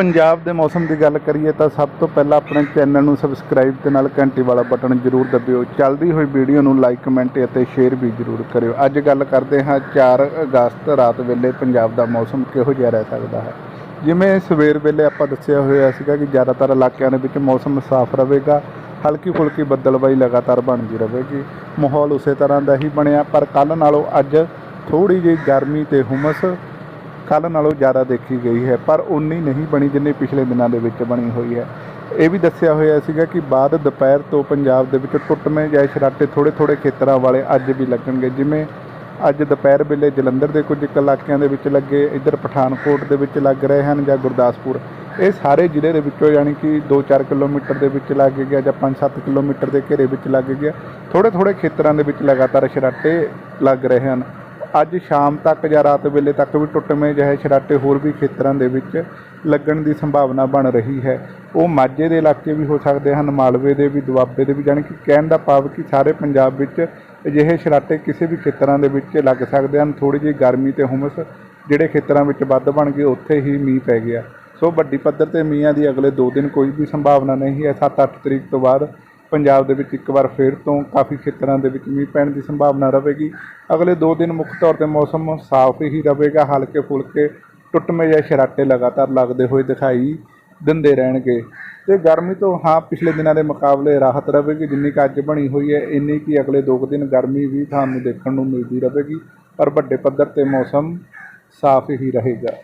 ਪੰਜਾਬ ਦੇ ਮੌਸਮ ਦੀ ਗੱਲ ਕਰੀਏ ਤਾਂ ਸਭ ਤੋਂ ਪਹਿਲਾਂ ਆਪਣੇ ਚੈਨਲ ਨੂੰ ਸਬਸਕ੍ਰਾਈਬ ਤੇ ਨਾਲ ਘੰਟੀ ਵਾਲਾ ਬਟਨ ਜ਼ਰੂਰ ਦਬਿਓ। ਚੱਲਦੀ ਹੋਈ ਵੀਡੀਓ ਨੂੰ ਲਾਈਕ ਕਮੈਂਟ ਅਤੇ ਸ਼ੇਅਰ ਵੀ ਜ਼ਰੂਰ ਕਰਿਓ। ਅੱਜ ਗੱਲ ਕਰਦੇ ਹਾਂ 4 ਅਗਸਤ ਰਾਤ ਵੇਲੇ ਪੰਜਾਬ ਦਾ ਮੌਸਮ ਕਿਹੋ ਜਿਹਾ ਰਹਿ ਸਕਦਾ ਹੈ। ਜਿਵੇਂ ਸਵੇਰ ਵੇਲੇ ਆਪਾਂ ਦੱਸਿਆ ਹੋਇਆ ਸੀਗਾ ਕਿ ਜ਼ਿਆਦਾਤਰ ਇਲਾਕਿਆਂ ਦੇ ਵਿੱਚ ਮੌਸਮ ਸਾਫ਼ ਰਹੇਗਾ ਹਲਕੀ ਫੁਲਕੀ ਬੱਦਲਬਾਈ ਲਗਾਤਾਰ ਬਣਦੀ ਰਹੇਗੀ। ਮਾਹੌਲ ਉਸੇ ਤਰ੍ਹਾਂ ਦਾ ਹੀ ਬਣਿਆ, ਪਰ ਕੱਲ ਨਾਲੋਂ ਅੱਜ ਥੋੜੀ ਜਿਹੀ ਗਰਮੀ ਤੇ ਹੁਮਸ ਕੱਲ ਨਾਲੋਂ ਜ਼ਿਆਦਾ ਦੇਖੀ ਗਈ ਹੈ, ਪਰ ਉਨੀ ਨਹੀਂ ਬਣੀ ਜਿੰਨੀ ਪਿਛਲੇ ਦਿਨਾਂ ਦੇ ਵਿੱਚ ਬਣੀ ਹੋਈ ਹੈ। ਇਹ ਵੀ ਦੱਸਿਆ ਹੋਇਆ ਸੀਗਾ ਕਿ ਬਾਅਦ ਦੁਪਹਿਰ ਤੋਂ ਪੰਜਾਬ ਦੇ ਵਿੱਚ ਟੁੱਟਵੇਂ ਜਾਂ ਸ਼ਰਾਟੇ ਥੋੜੇ ਥੋੜੇ ਖੇਤਰਾਂ ਵਾਲੇ ਅੱਜ ਵੀ ਲੱਗਣਗੇ, ਜਿਵੇਂ ਅੱਜ ਦੁਪਹਿਰ ਵੇਲੇ ਜਲੰਧਰ ਦੇ ਕੁਝ ਕੁ ਇਲਾਕਿਆਂ ਦੇ ਵਿੱਚ ਲੱਗੇ, ਇੱਧਰ ਪਠਾਨਕੋਟ ਦੇ ਵਿੱਚ ਲੱਗ ਰਹੇ ਹਨ ਜਾਂ ਗੁਰਦਾਸਪੁਰ। ਇਹ ਸਾਰੇ ਜ਼ਿਲ੍ਹੇ ਦੇ ਵਿੱਚੋਂ ਯਾਨੀ ਕਿ 2-4 ਕਿਲੋਮੀਟਰ ਦੇ ਵਿੱਚ ਲੱਗ ਗਿਆ ਜਾਂ 5-7 ਕਿਲੋਮੀਟਰ ਦੇ ਘੇਰੇ ਵਿੱਚ ਲੱਗ ਗਿਆ। ਥੋੜੇ ਥੋੜੇ ਖੇਤਰਾਂ ਦੇ ਵਿੱਚ ਲਗਾਤਾਰ ਸ਼ਰਾਟੇ ਲੱਗ ਰਹੇ ਹਨ। ਅੱਜ ਸ਼ਾਮ ਤੱਕ ਜਾਂ ਰਾਤ ਵੇਲੇ ਤੱਕ ਵੀ ਟੁੱਟਵੇਂ ਜਿਹੇ ਛਰਾਟੇ ਹੋਰ ਵੀ ਖੇਤਰਾਂ ਦੇ ਵਿੱਚ ਲੱਗਣ ਦੀ ਸੰਭਾਵਨਾ ਬਣ ਰਹੀ ਹੈ। ਉਹ ਮਾਝੇ ਦੇ ਇਲਾਕੇ ਵੀ ਹੋ ਸਕਦੇ ਹਨ, ਮਾਲਵੇ ਦੇ ਵੀ, ਦੁਆਬੇ ਦੇ ਵੀ, ਜਾਣੀ ਕਿ ਕਹਿਣ ਦਾ ਭਾਵ ਕਿ ਸਾਰੇ ਪੰਜਾਬ ਵਿੱਚ ਅਜਿਹੇ ਛਰਾਟੇ ਕਿਸੇ ਵੀ ਖੇਤਰਾਂ ਦੇ ਵਿੱਚ ਲੱਗ ਸਕਦੇ ਹਨ। ਥੋੜੀ ਜਿਹੀ ਗਰਮੀ ਤੇ ਹੁਮਸ ਜਿਹੜੇ ਖੇਤਰਾਂ ਵਿੱਚ ਵੱਧ ਬਣ ਗਏ ਉੱਥੇ ਹੀ ਮੀਂਹ ਪੈ ਗਿਆ। ਸੋ ਵੱਡੀ ਪੱਧਰ ਤੇ ਮੀਂਹਾਂ ਦੀ ਅਗਲੇ 2 ਦਿਨ ਕੋਈ ਵੀ ਸੰਭਾਵਨਾ ਨਹੀਂ ਹੈ। 7-8 ਤਰੀਕ ਤੋਂ ਬਾਅਦ ਪੰਜਾਬ ਦੇ ਵਿੱਚ ਇੱਕ ਵਾਰ ਫੇਰ ਤੋਂ ਕਾਫੀ ਖੇਤਰਾਂ ਦੇ ਵਿੱਚ ਮੀਂਹ ਪੈਣ ਦੀ ਸੰਭਾਵਨਾ ਰਹੇਗੀ। ਅਗਲੇ 2 ਦਿਨ ਮੁੱਖ ਤੌਰ ਤੇ ਮੌਸਮ ਸਾਫ਼ ਹੀ ਰਹੇਗਾ ਹਲਕੇ ਫੁਲਕੇ ਟੁੱਟਮੇ ਜਿਹੇ ਸ਼ਰਾਟੇ ਲਗਾਤਾਰ ਲੱਗਦੇ ਹੋਏ ਦਿਖਾਈ ਦਿੰਦੇ ਰਹਿਣਗੇ। ਤੇ ਗਰਮੀ ਤੋਂ ਹਾਂ, ਪਿਛਲੇ ਦਿਨਾਂ ਦੇ ਮੁਕਾਬਲੇ ਰਾਹਤ ਰਹੇਗੀ, ਜਿੰਨੀ ਕੁ ਅੱਜ ਬਣੀ ਹੋਈ ਹੈ, ਇੰਨੀ ਕੀ ਅਗਲੇ 2 ਦਿਨ ਗਰਮੀ ਵੀ ਤੁਹਾਨੂੰ ਦੇਖਣ ਨੂੰ ਮਿਲਦੀ ਰਹੇਗੀ, ਪਰ ਵੱਡੇ ਪੱਧਰ ਤੇ ਮੌਸਮ ਸਾਫ਼ ਹੀ ਰਹੇਗਾ।